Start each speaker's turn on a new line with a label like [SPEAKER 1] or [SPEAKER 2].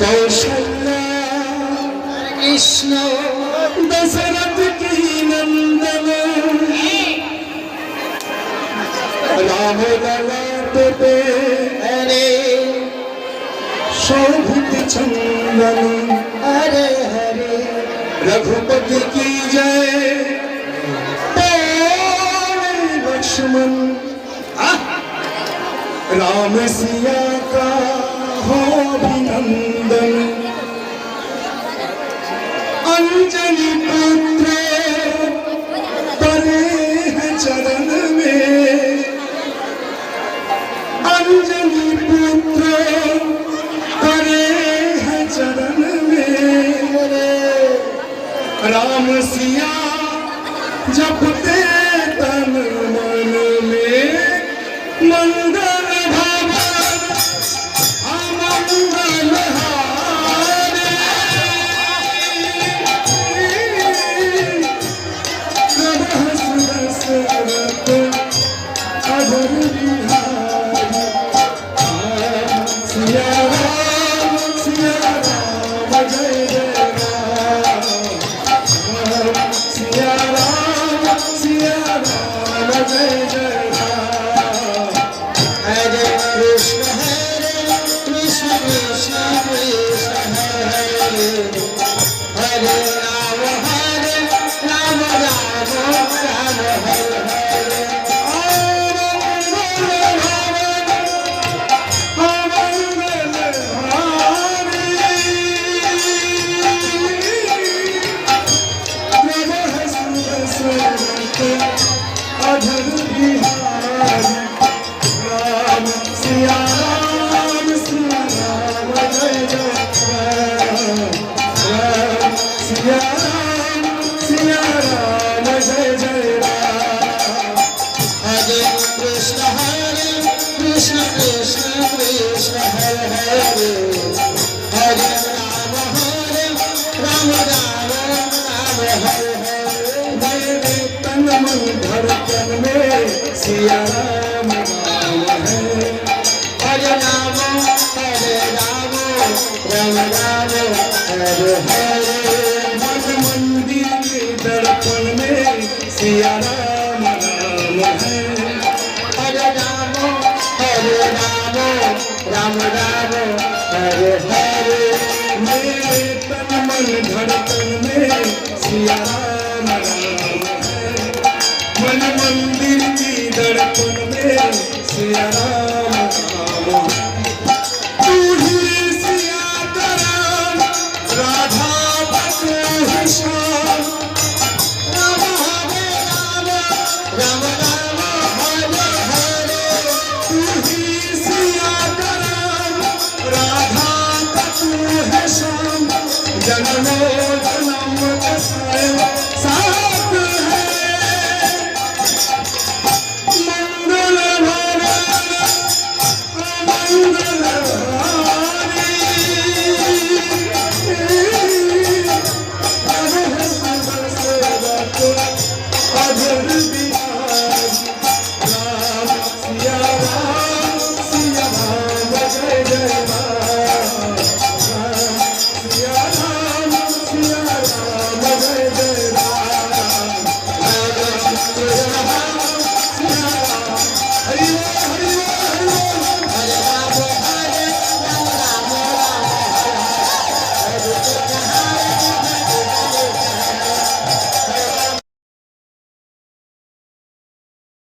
[SPEAKER 1] কৌশল কৃষ্ণ, দশরথ কি নন্দন রাম দেবে হরে শোভিত চন্দন হরে হরে রঘুপতি কি জয়? লক্ষ্মণ। রাম সিয়া কা चरण में अंजलि पुत्र परे हैं चरण में राम सिया जपते
[SPEAKER 2] I believe you
[SPEAKER 1] have. तन धड़कन में सिया राम है
[SPEAKER 2] हरे राम हरे राम राम राम हरे हरे
[SPEAKER 1] मन मंदिर के दर्पण में सिया राम है
[SPEAKER 2] हरे राम हरे राम राम राम हरे हरे
[SPEAKER 1] मेरे तन मन धड़कन में Siya Janam, Janam, Janam, Janam,